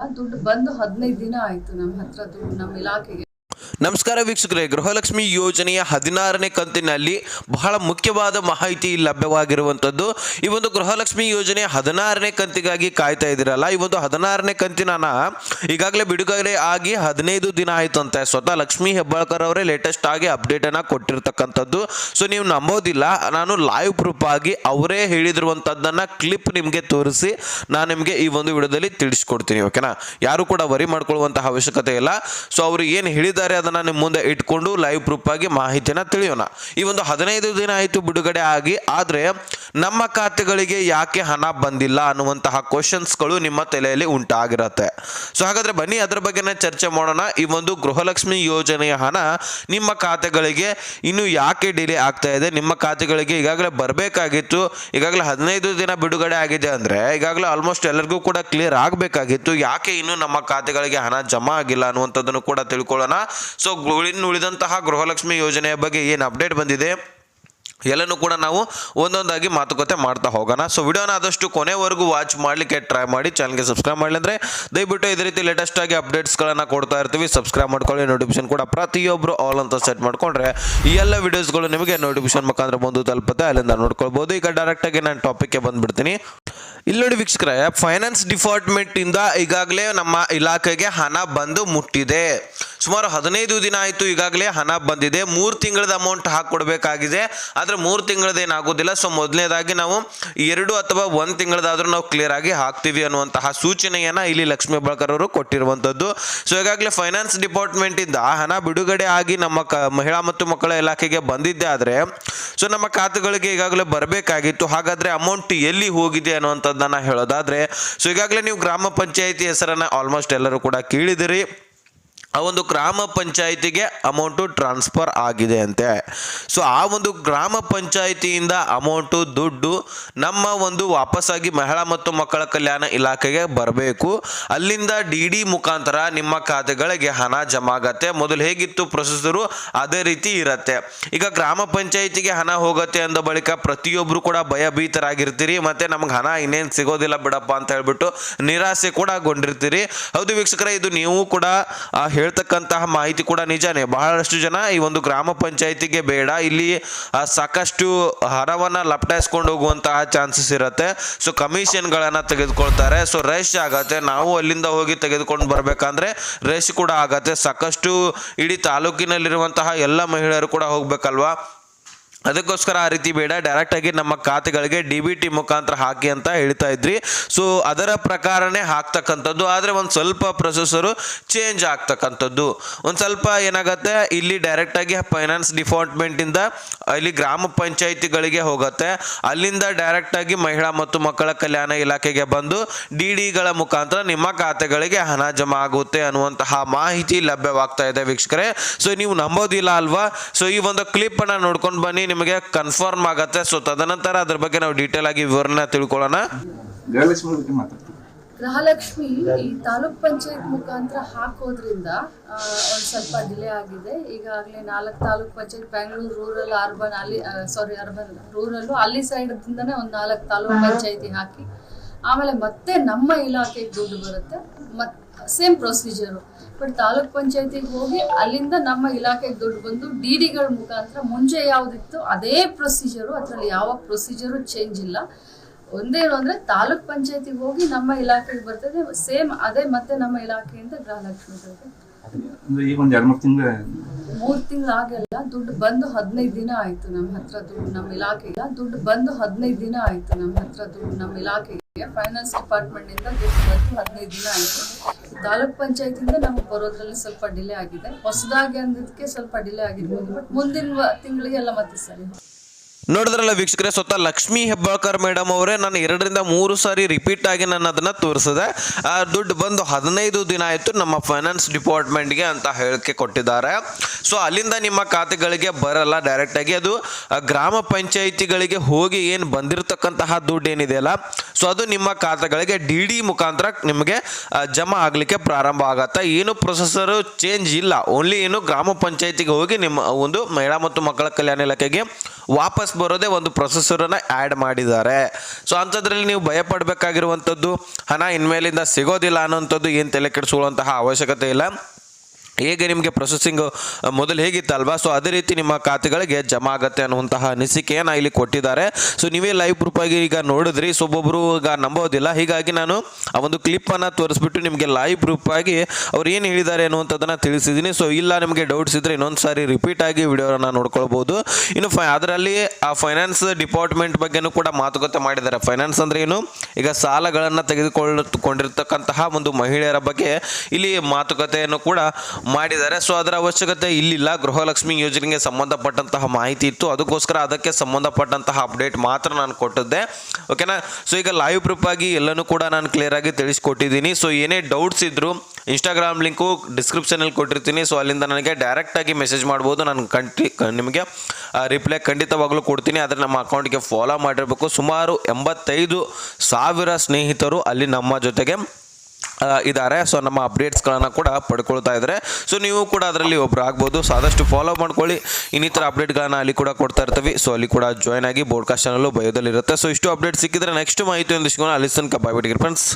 ದುಡ್ಡು ಬಂದು ಹದಿನೈದು ದಿನ ಆಯ್ತು ನಮ್ಮ ಹತ್ರ ದುಡ್ಡು ನಮ್ಮ ಇಲಾಖೆಗೆ. ನಮಸ್ಕಾರ ವೀಕ್ಷಕರೇ, ಗೃಹಲಕ್ಷ್ಮಿ ಯೋಜನೆಯ ಹದಿನಾರನೇ ಕಂತಿನಲ್ಲಿ ಬಹಳ ಮುಖ್ಯವಾದ ಮಾಹಿತಿ ಲಭ್ಯವಾಗಿರುವಂಥದ್ದು. ಈ ಒಂದು ಗೃಹಲಕ್ಷ್ಮಿ ಯೋಜನೆ ಹದಿನಾರನೇ ಕಂತಿಗಾಗಿ ಕಾಯ್ತಾ ಇದ್ದೀರಲ್ಲ, ಈ ಒಂದು ಹದಿನಾರನೇ ಕಂತಿನ ಈಗಾಗಲೇ ಬಿಡುಗಡೆ ಆಗಿ ಹದಿನೈದು ದಿನ ಆಯಿತು ಅಂತ. ಸ್ವತಃ ಲಕ್ಷ್ಮೀ ಹೆಬ್ಬಾಳ್ಕರ್ ಅವರೇ ಲೇಟೆಸ್ಟ್ ಆಗಿ ಅಪ್ಡೇಟ್ ಅನ್ನ ಕೊಟ್ಟಿರ್ತಕ್ಕಂಥದ್ದು. ಸೊ ನೀವು ನಂಬೋದಿಲ್ಲ, ನಾನು ಲೈವ್ ಪ್ರೂಫ್ ಆಗಿ ಅವರೇ ಹೇಳಿದಿರುವಂಥದ್ದನ್ನ ಕ್ಲಿಪ್ ನಿಮಗೆ ತೋರಿಸಿ ನಾನು ನಿಮಗೆ ಈ ಒಂದು ವಿಡಿಯೋದಲ್ಲಿ ತಿಳಿಸ್ಕೊಡ್ತೀನಿ ಓಕೆನಾ ಯಾರು ಕೂಡ ವರಿ ಮಾಡ್ಕೊಳ್ಳುವಂತಹ ಅವಶ್ಯಕತೆ ಇಲ್ಲ. ಸೊ ಅವರು ಏನು ಹೇಳಿದ್ದಾರೆ ಅದನ್ನ ನಿಮ್ಮ ಮುಂದೆ ಇಟ್ಕೊಂಡು ಲೈವ್ ಪ್ರೂಫ್ ಆಗಿ ಮಾಹಿತಿನ ತಿಳಿಯೋಣ. ಈ ಒಂದು ಹದಿನೈದು ದಿನ ಆಯಿತು ಬಿಡುಗಡೆ ಆಗಿ, ಆದರೆ ನಮ್ಮ ಖಾತೆಗಳಿಗೆ ಯಾಕೆ ಹಣ ಬಂದಿಲ್ಲ ಅನ್ನುವಂತಹ ಕ್ವಶನ್ಸ್ಗಳು ನಿಮ್ಮ ತಲೆಯಲ್ಲಿ ಉಂಟಾಗಿರುತ್ತೆ. ಸೊ ಹಾಗಾದರೆ ಬನ್ನಿ ಅದರ ಬಗ್ಗೆನೇ ಚರ್ಚೆ ಮಾಡೋಣ. ಈ ಒಂದು ಗೃಹಲಕ್ಷ್ಮಿ ಯೋಜನೆಯ ಹಣ ನಿಮ್ಮ ಖಾತೆಗಳಿಗೆ ಇನ್ನು ಯಾಕೆ ಡಿಲೇ ಆಗ್ತಾ ಇದೆ? ನಿಮ್ಮ ಖಾತೆಗಳಿಗೆ ಈಗಾಗಲೇ ಬರಬೇಕಾಗಿತ್ತು. ಈಗಾಗಲೇ ಹದಿನೈದು ದಿನ ಬಿಡುಗಡೆ ಆಗಿದೆ ಅಂದರೆ ಈಗಾಗಲೇ ಆಲ್ಮೋಸ್ಟ್ ಎಲ್ಲರಿಗೂ ಕೂಡ ಕ್ಲಿಯರ್ ಆಗಬೇಕಾಗಿತ್ತು. ಯಾಕೆ ಇನ್ನು ನಮ್ಮ ಖಾತೆಗಳಿಗೆ ಹಣ ಜಮಾ ಆಗಿಲ್ಲ ಅನ್ನುವಂಥದ್ದನ್ನು ಕೂಡ ತಿಳ್ಕೊಳ್ಳೋಣ. ಸೊ ಇನ್ನು ಉಳಿದಂತಹ ಗೃಹಲಕ್ಷ್ಮಿ ಯೋಜನೆಯ ಬಗ್ಗೆ ಏನು ಅಪ್ಡೇಟ್ ಬಂದಿದೆ? ಎಲ್ಲನೂ ಕೂಡ ನಾವು ಒಂದೊಂದಾಗಿ ಮಾತುಕತೆ ಮಾಡ್ತಾ ಹೋಗೋಣ. ಸೊ ವಿಡಿಯೋನ ಆದಷ್ಟು ಕೊನೆವರೆಗೂ ವಾಚ್ ಮಾಡಲಿಕ್ಕೆ ಟ್ರೈ ಮಾಡಿ ಚಾನಲ್ಗೆ ಸಬ್ಸ್ಕ್ರೈಬ್ ಮಾಡಲಿ ಅಂದರೆ ದಯವಿಟ್ಟು ಇದೇ ರೀತಿ ಲೇಟೆಸ್ಟ್ ಆಗಿ ಅಪ್ಡೇಟ್ಸ್ಗಳನ್ನು ಕೊಡ್ತಾ ಇರ್ತೀವಿ. ಸಬ್ಸ್ಕ್ರೈಬ್ ಮಾಡ್ಕೊಳ್ಳಿ ನೋಟಿಫಿಕೇಶನ್ ಕೂಡ ಪ್ರತಿಯೊಬ್ಬರು ಆಲ್ ಅಂತ ಸೆಟ್ ಮಾಡಿಕೊಂಡ್ರೆ ಈ ಎಲ್ಲ ವೀಡಿಯೋಸ್ಗಳು ನಿಮಗೆ ನೋಟಿಫಿಕೇಶನ್ ಮುಖಾಂತರ ಬಂದು ತಲುಪುತ್ತೆ. ಅಲ್ಲಿಂದ ನೋಡ್ಕೊಳ್ಬೋದು. ಈಗ ಡೈರೆಕ್ಟಾಗಿ ನಾನು ಟಾಪಿಕ್ಗೆ ಬಂದ್ಬಿಡ್ತೀನಿ. ಇಲ್ಲಿ ನೋಡಿ ವೀಕ್ಷಕರೇ ಫೈನಾನ್ಸ್ ಡಿಪಾರ್ಟ್ಮೆಂಟ್ ಇಂದ ಈಗಾಗಲೇ ನಮ್ಮ ಇಲಾಖೆಗೆ ಹಣ ಬಂದು ಮುಟ್ಟಿದೆ. ಸುಮಾರು ಹದಿನೈದು ದಿನ ಆಯಿತು ಈಗಾಗಲೇ ಹಣ ಬಂದಿದೆ. ಮೂರು ತಿಂಗಳದ ಅಮೌಂಟ್ ಹಾಕೊಡ್ಬೇಕಾಗಿದೆ ಆದರೆ ಮೂರು ತಿಂಗಳದ ಏನಾಗೋದಿಲ್ಲ. ಸೊ ಮೊದಲನೇದಾಗಿ ನಾವು ಎರಡು ಅಥವಾ ಒಂದು ತಿಂಗಳದಾದ್ರೂ ನಾವು ಕ್ಲಿಯರ್ ಆಗಿ ಹಾಕ್ತೀವಿ ಅನ್ನುವಂತಹ ಸೂಚನೆಯನ್ನು ಇಲ್ಲಿ ಲಕ್ಷ್ಮೀ ಬಳಕರ್ ಅವರು ಕೊಟ್ಟಿರುವಂಥದ್ದು. ಸೊ ಈಗಾಗಲೇ ಫೈನಾನ್ಸ್ ಡಿಪಾರ್ಟ್ಮೆಂಟ್ ಇಂದ ಹಣ ಬಿಡುಗಡೆ ಆಗಿ ನಮ್ಮ ಮಹಿಳಾ ಮತ್ತು ಮಕ್ಕಳ ಇಲಾಖೆಗೆ ಬಂದಿದ್ದೆ ಆದರೆ ಸೊ ನಮ್ಮ ಖಾತೆಗಳಿಗೆ ಈಗಾಗಲೇ ಬರಬೇಕಾಗಿತ್ತು. ಹಾಗಾದ್ರೆ ಅಮೌಂಟ್ ಎಲ್ಲಿ ಹೋಗಿದೆ ಅನ್ನುವಂಥದ್ದನ್ನ ಹೇಳೋದಾದ್ರೆ ಸೊ ಈಗಾಗಲೇ ನೀವು ಗ್ರಾಮ ಪಂಚಾಯಿತಿ ಹೆಸರನ್ನ ಆಲ್ಮೋಸ್ಟ್ ಎಲ್ಲರೂ ಕೂಡ ಕೇಳಿದಿರಿ. ಆ ಒಂದು ಗ್ರಾಮ ಪಂಚಾಯಿತಿಗೆ ಅಮೌಂಟು ಟ್ರಾನ್ಸ್ಫರ್ ಆಗಿದೆ ಅಂತೆ. ಸೊ, ಆ ಒಂದು ಗ್ರಾಮ ಪಂಚಾಯಿತಿಯಿಂದ ಅಮೌಂಟು, ದುಡ್ಡು ನಮ್ಮ ಒಂದು ವಾಪಸ್ಸಾಗಿ ಮಹಿಳಾ ಮತ್ತು ಮಕ್ಕಳ ಕಲ್ಯಾಣ ಇಲಾಖೆಗೆ ಬರಬೇಕು. ಅಲ್ಲಿಂದ ಡಿ ಡಿ ಮುಖಾಂತರ ನಿಮ್ಮ ಖಾತೆಗಳಿಗೆ ಹಣ ಜಮಾ ಆಗತ್ತೆ ಮೊದಲು ಹೇಗಿತ್ತು ಪ್ರೊಸೆಸರು? ಅದೇ ರೀತಿ ಇರತ್ತೆ. ಈಗ ಗ್ರಾಮ ಪಂಚಾಯಿತಿಗೆ ಹಣ ಹೋಗುತ್ತೆ ಅಂದ ಬಳಿಕ ಪ್ರತಿಯೊಬ್ಬರು ಕೂಡ ಭಯಭೀತರಾಗಿರ್ತೀರಿ. ಮತ್ತೆ ನಮ್ಗೆ ಹಣ ಇನ್ನೇನು ಸಿಗೋದಿಲ್ಲ ಬಿಡಪ್ಪ ಅಂತ ಹೇಳ್ಬಿಟ್ಟು ನಿರಾಸೆ ಕೂಡ ಗೊಂಡಿರ್ತೀರಿ. ಹೌದು ವೀಕ್ಷಕರೇ, ಇದು ನೀವು ಕೂಡ ಹೇಳ್ತಕ್ಕಂತಹ ಮಾಹಿತಿ ಕೂಡ ನಿಜಾನೇ. ಬಹಳಷ್ಟು ಜನ ಈ ಒಂದು ಗ್ರಾಮ ಪಂಚಾಯಿತಿಗೆ ಬೇಡ. ಇಲ್ಲಿ ಸಾಕಷ್ಟು ಹಣವನ್ನ ಲಪಟಾಯಿಸ್ಕೊಂಡು ಹೋಗುವಂತಹ ಚಾನ್ಸಸ್ ಇರುತ್ತೆ. ಸೊ ಕಮಿಷನ್ಗಳನ್ನು ತೆಗೆದುಕೊಳ್ತಾರೆ. ಸೊ ರೇಷ್ ಆಗತ್ತೆ. ನಾವು ಅಲ್ಲಿಂದ ಹೋಗಿ ತೆಗೆದುಕೊಂಡು ಬರಬೇಕಂದ್ರೆ ರೇಷ್ ಕೂಡ ಆಗತ್ತೆ. ಸಾಕಷ್ಟು ಇಡೀ ತಾಲೂಕಿನಲ್ಲಿರುವಂತಹ ಎಲ್ಲ ಮಹಿಳೆಯರು ಕೂಡ ಹೋಗ್ಬೇಕಲ್ವಾ? ಅದಕ್ಕೋಸ್ಕರ ಆ ರೀತಿ ಬೇಡ. ಡೈರೆಕ್ಟ್ ಆಗಿ ನಮ್ಮ ಖಾತೆಗಳಿಗೆ ಡಿ ಬಿ ಟಿ ಮುಖಾಂತರ ಹಾಕಿ ಅಂತ ಹೇಳ್ತಾ ಇದ್ರಿ. ಸೊ ಅದರ ಪ್ರಕಾರನೇ ಹಾಕ್ತಕ್ಕಂಥದ್ದು. ಆದರೆ ಒಂದು ಸ್ವಲ್ಪ ಪ್ರೊಸೆಸರು ಚೇಂಜ್ ಆಗ್ತಕ್ಕಂಥದ್ದು. ಒಂದು ಸ್ವಲ್ಪ ಏನಾಗುತ್ತೆ? ಇಲ್ಲಿ ಡೈರೆಕ್ಟ್ ಆಗಿ ಫೈನಾನ್ಸ್ ಡಿಪಾರ್ಟ್ಮೆಂಟಿಂದ ಇಲ್ಲಿ ಗ್ರಾಮ ಪಂಚಾಯಿತಿಗಳಿಗೆ ಹೋಗುತ್ತೆ. ಅಲ್ಲಿಂದ ಡೈರೆಕ್ಟ್ ಆಗಿ ಮಹಿಳಾ ಮತ್ತು ಮಕ್ಕಳ ಕಲ್ಯಾಣ ಇಲಾಖೆಗೆ ಬಂದು ಡಿ ಡಿಗಳ ಮುಖಾಂತರ ನಿಮ್ಮ ಖಾತೆಗಳಿಗೆ ಹಣ ಜಮಾ ಆಗುತ್ತೆ ಅನ್ನುವಂತಹ ಮಾಹಿತಿ ಲಭ್ಯವಾಗ್ತಾ ಇದೆ ವೀಕ್ಷಕರೇ. ಸೊ ನೀವು ನಂಬೋದಿಲ್ಲ ಅಲ್ವಾ? ಸೊ ಈ ಒಂದು ಕ್ಲಿಪ್ ಅನ್ನ ನೋಡ್ಕೊಂಡು ಬನ್ನಿ. ನಿಮಗೆ ಕನ್ಫರ್ಮ್ ಆಗತ್ತೆ. ಸೊ ತದನಂತರ ಅದ್ರ ಬಗ್ಗೆ ನಾವು ಡೀಟೇಲ್ ಆಗಿ ವಿವರಣೆ ತಿಳ್ಕೊಳ್ಳೋಣ. ಗೃಹಲಕ್ಷ್ಮಿ ಈ ತಾಲೂಕ್ ಪಂಚಾಯತ್ ಮುಖಾಂತರ ಹಾಕೋದ್ರಿಂದ ಒಂದು ಸ್ವಲ್ಪ ಡಿಲೇ ಆಗಿದೆ. ಈಗಾಗಲೇ ನಾಲ್ಕು ತಾಲೂಕ್ ಪಂಚಾಯತ್ ಬ್ಯಾಂಗ್ಳೂರು ರೂರಲ್ ಅರ್ಬನ್ ಅಲ್ಲಿ ಸಾರಿ ಅರ್ಬನ್ ರೂರಲ್ಲು ಅಲ್ಲಿ ಸೈಡ್ದಿಂದನೇ ಒಂದು ನಾಲ್ಕು ತಾಲೂಕ್ ಪಂಚಾಯತಿ ಹಾಕಿ ಆಮೇಲೆ ಮತ್ತೆ ನಮ್ಮ ಇಲಾಖೆಗೆ ದುಡ್ಡು ಬರುತ್ತೆ. ಮತ್ ಸೇಮ್ ಪ್ರೊಸೀಜರು ಬಟ್ ತಾಲೂಕ್ ಪಂಚಾಯತಿಗೆ ಹೋಗಿ ಅಲ್ಲಿಂದ ನಮ್ಮ ಇಲಾಖೆಗೆ ದುಡ್ಡು ಬಂದು ಡಿ ಡಿಗಳ ಮುಖಾಂತರ ಮುಂಚೆ ಯಾವುದಿತ್ತು ಅದೇ ಪ್ರೊಸೀಜರು ಅದರಲ್ಲಿ ಯಾವ ಪ್ರೊಸೀಜರು ಚೇಂಜ್ ಇಲ್ಲ. ಒಂದೇ ಅಂದ್ರೆ ತಾಲೂಕ್ ಪಂಚಾಯತಿಗೆ ಹೋಗಿ ನಮ್ಮ ಇಲಾಖೆಗೆ ಬರ್ತದೆ. ಸೇಮ್ ಅದೇ ಮತ್ತೆ ನಮ್ಮ ಇಲಾಖೆಯಿಂದ ಗೃಹಲಕ್ಷ್ಮಿ ಎರಡ್ ಮೂರ್ ತಿಂಗಳ ಆಗಲ್ಲ ತಿಂಗಳು ಆಗಲ್ಲ ದುಡ್ಡು ಬಂದು ಹದಿನೈದು ದಿನ ಆಯ್ತು ನಮ್ಮ ಹತ್ರ ದುಡ್ಡು ನಮ್ಮ ಇಲಾಖೆಗೆ ದುಡ್ಡು ಬಂದು ಹದಿನೈದು ದಿನ ಆಯ್ತು ನಮ್ಮ ಹತ್ರ ದುಡ್ಡು ನಮ್ಮ ಇಲಾಖೆಗೆ ಫೈನಾನ್ಸ್ ಡಿಪಾರ್ಟ್ಮೆಂಟ್ ಇಂದ ದುಡ್ಡು ಬಂದು ಹದಿನೈದು ದಿನ ಆಯ್ತು ತಾಲೂಕ್ ಪಂಚಾಯತಿಂದ ನಮ್ಗೆ ಬರೋದ್ರಲ್ಲಿ ಸ್ವಲ್ಪ ಡಿಲೇ ಆಗಿದೆ ಹೊಸದಾಗಿ ಅಂದಿದ್ದಕ್ಕೆ ಸ್ವಲ್ಪ ಡಿಲೇ ಆಗಿರ್ಬೋದು ಬಟ್ ಮುಂದಿನ ತಿಂಗಳಿಗೆಲ್ಲ ಮತ್ತೆ ಸರಿ. ನೋಡಿದ್ರಲ್ಲ ವೀಕ್ಷಕರೇ, ಸ್ವತಃ ಲಕ್ಷ್ಮೀ ಹೆಬ್ಬಾಳ್ಕರ್ ಮೇಡಮ್ ಅವರೇ ನಾನು ಎರಡರಿಂದ ಮೂರು ಸಾರಿ ರಿಪೀಟ್ ಆಗಿ ನಾನು ಅದನ್ನ ತೋರಿಸಿದೆ. ಆ, ದುಡ್ಡು ಬಂದು ಹದಿನೈದು ದಿನ ಆಯಿತು ನಮ್ಮ ಫೈನಾನ್ಸ್ ಡಿಪಾರ್ಟ್ಮೆಂಟ್ಗೆ ಅಂತ ಹೇಳಿಕೆ ಕೊಟ್ಟಿದ್ದಾರೆ. ಸೊ ಅಲ್ಲಿಂದ ನಿಮ್ಮ ಖಾತೆಗಳಿಗೆ ಬರಲ್ಲ ಡೈರೆಕ್ಟಾಗಿ ಅದು ಗ್ರಾಮ ಪಂಚಾಯಿತಿಗಳಿಗೆ ಹೋಗಿ ಏನು ಬಂದಿರತಕ್ಕಂತಹ ದುಡ್ಡು ಏನಿದೆಯಲ್ಲ ಸೊ ಅದು ನಿಮ್ಮ ಖಾತೆಗಳಿಗೆ ಡಿ ಡಿ ಮುಖಾಂತರ ನಿಮಗೆ ಜಮಾ ಆಗಲಿಕ್ಕೆ ಪ್ರಾರಂಭ ಆಗತ್ತೆ. ಏನು ಪ್ರೊಸೆಸರು ಚೇಂಜ್ ಇಲ್ಲ. ಓನ್ಲಿ ಏನು ಗ್ರಾಮ ಪಂಚಾಯಿತಿಗೆ ಹೋಗಿ ನಿಮ್ಮ ಒಂದು ಮಹಿಳಾ ಮತ್ತು ಮಕ್ಕಳ ಕಲ್ಯಾಣ ಇಲಾಖೆಗೆ ವಾಪಸ್ ಬರೋದೇ ಒಂದು ಪ್ರೊಸೆಸರನ್ನು ಆ್ಯಡ್ ಮಾಡಿದ್ದಾರೆ. ಸೊ ಅಂಥದ್ರಲ್ಲಿ ನೀವು ಭಯ ಪಡಬೇಕಾಗಿರುವಂಥದ್ದು ಹಣ ಇನ್ಮೇಲಿಂದ ಸಿಗೋದಿಲ್ಲ ಅನ್ನೋಂಥದ್ದು ಏನು ತಲೆ ಕೆಡಿಸ್ಕೊಳ್ಳುವಂತಹ ಅವಶ್ಯಕತೆ ಇಲ್ಲ. ಹೇಗೆ ನಿಮಗೆ ಪ್ರೊಸೆಸಿಂಗ್ ಮೊದಲು ಹೇಗಿತ್ತಲ್ವಾ? ಸೊ ಅದೇ ರೀತಿ ನಿಮ್ಮ ಖಾತೆಗಳಿಗೆ ಜಮಾ ಆಗತ್ತೆ ಅನ್ನುವಂತಹ ಅನಿಸಿಕೆಯನ್ನು ಇಲ್ಲಿ ಕೊಟ್ಟಿದ್ದಾರೆ. ಸೊ ನೀವೇ ಲೈವ್ ಪ್ರೂಫ್ ಆಗಿ ಈಗ ನೋಡಿದ್ರಿ. ಸೊ ಒಬ್ಬೊಬ್ಬರು ಈಗ ನಂಬೋದಿಲ್ಲ. ಹೀಗಾಗಿ ನಾನು ಆ ಒಂದು ಕ್ಲಿಪ್ಪನ್ನು ತೋರಿಸ್ಬಿಟ್ಟು ನಿಮಗೆ ಲೈವ್ ಪ್ರೂಫ್ ಆಗಿ ಅವ್ರು ಏನು ಹೇಳಿದ್ದಾರೆ ಅನ್ನುವಂಥದ್ದನ್ನು ತಿಳಿಸಿದ್ದೀನಿ. ಸೊ ಇಲ್ಲ ನಿಮಗೆ ಡೌಟ್ಸ್ ಇದ್ದರೆ ಇನ್ನೊಂದು ಸಾರಿ ರಿಪೀಟ್ ಆಗಿ ವಿಡಿಯೋನ ನೋಡ್ಕೊಳ್ಬೋದು. ಇನ್ನು ಅದರಲ್ಲಿ ಆ ಫೈನಾನ್ಸ್ ಡಿಪಾರ್ಟ್ಮೆಂಟ್ ಬಗ್ಗೆನೂ ಕೂಡ ಮಾತುಕತೆ ಮಾಡಿದ್ದಾರೆ. ಫೈನಾನ್ಸ್ ಅಂದರೆ ಏನು? ಈಗ ಸಾಲಗಳನ್ನು ತೆಗೆದುಕೊಳ್ಳಿರ್ತಕ್ಕಂತಹ ಒಂದು ಮಹಿಳೆಯರ ಬಗ್ಗೆ ಇಲ್ಲಿ ಮಾತುಕತೆಯನ್ನು ಕೂಡ ಮಾಡಿದ್ದಾರೆ. ಸೊ ಅದರ ಅವಶ್ಯಕತೆ ಇಲ್ಲಿಲ್ಲ. ಗೃಹಲಕ್ಷ್ಮಿ ಯೋಜನೆಗೆ ಸಂಬಂಧಪಟ್ಟಂತಹ ಮಾಹಿತಿ ಇತ್ತು. ಅದಕ್ಕೋಸ್ಕರ ಅದಕ್ಕೆ ಸಂಬಂಧಪಟ್ಟಂತಹ ಅಪ್ಡೇಟ್ ಮಾತ್ರ ನಾನು ಕೊಟ್ಟಿದ್ದೆ. ಓಕೆನಾ ಸೊ ಈಗ ಲೈವ್ ಪ್ರೂಫ್ ಆಗಿ ಎಲ್ಲನೂ ಕೂಡ ನಾನು ಕ್ಲಿಯರ್ ಆಗಿ ತಿಳಿಸ್ಕೊಟ್ಟಿದ್ದೀನಿ. ಸೊ ಏನೇ ಡೌಟ್ಸ್ ಇದ್ದರೂ ಇನ್ಸ್ಟಾಗ್ರಾಮ್ ಲಿಂಕು ಡಿಸ್ಕ್ರಿಪ್ಷನಲ್ಲಿ ಕೊಟ್ಟಿರ್ತೀನಿ. ಸೊ ಅಲ್ಲಿಂದ ನನಗೆ ಡೈರೆಕ್ಟಾಗಿ ಮೆಸೇಜ್ ಮಾಡ್ಬೋದು. ನಾನು ಕಂಟ್ರಿ ನಿಮಗೆ ರಿಪ್ಲೈ ಖಂಡಿತವಾಗ್ಲೂ ಕೊಡ್ತೀನಿ. ಆದರೆ ನಮ್ಮ ಅಕೌಂಟ್ಗೆ ಫಾಲೋ ಮಾಡಿರಬೇಕು. ಸುಮಾರು ಎಂಬತ್ತೈದು ಸಾವಿರ ಸ್ನೇಹಿತರು ಅಲ್ಲಿ ನಮ್ಮ ಜೊತೆಗೆ ಇದ್ದಾರೆ ಸೊ ನಮ್ಮ ಅಪ್ಡೇಟ್ಸ್ಗಳನ್ನು ಕೂಡ ಪಡ್ಕೊಳ್ತಾ ಇದ್ದಾರೆ ಸೊ ನೀವು ಕೂಡ ಅದರಲ್ಲಿ ಒಬ್ರು ಆಗ್ಬೋದು. ಸೊ ಆದಷ್ಟು ಫಾಲೋ ಮಾಡ್ಕೊಳ್ಳಿ. ಇನ್ನಿತರ ಅಪ್ಡೇಟ್ಗಳನ್ನು ಅಲ್ಲಿ ಕೂಡ ಕೊಡ್ತಾ ಇರ್ತೀವಿ. ಸೊ ಅಲ್ಲಿ ಕೂಡ ಜಾಯ್ನ್ ಆಗಿ ಬೋರ್ಡ್ಕಾಸ್ಟ್ ಚಾನಲ್ಲು ಬಯೋದಲ್ಲಿ ಇರುತ್ತೆ ಸೊ ಇಷ್ಟು ಅಪ್ಡೇಟ್ ಸಿಕ್ಕಿದ್ರೆ ನೆಕ್ಸ್ಟ್ ಮಾಹಿತಿ ಒಂದು ಅಲಿಸನ್ ಬಾಯ್ ಫ್ರೆಂಡ್ಸ್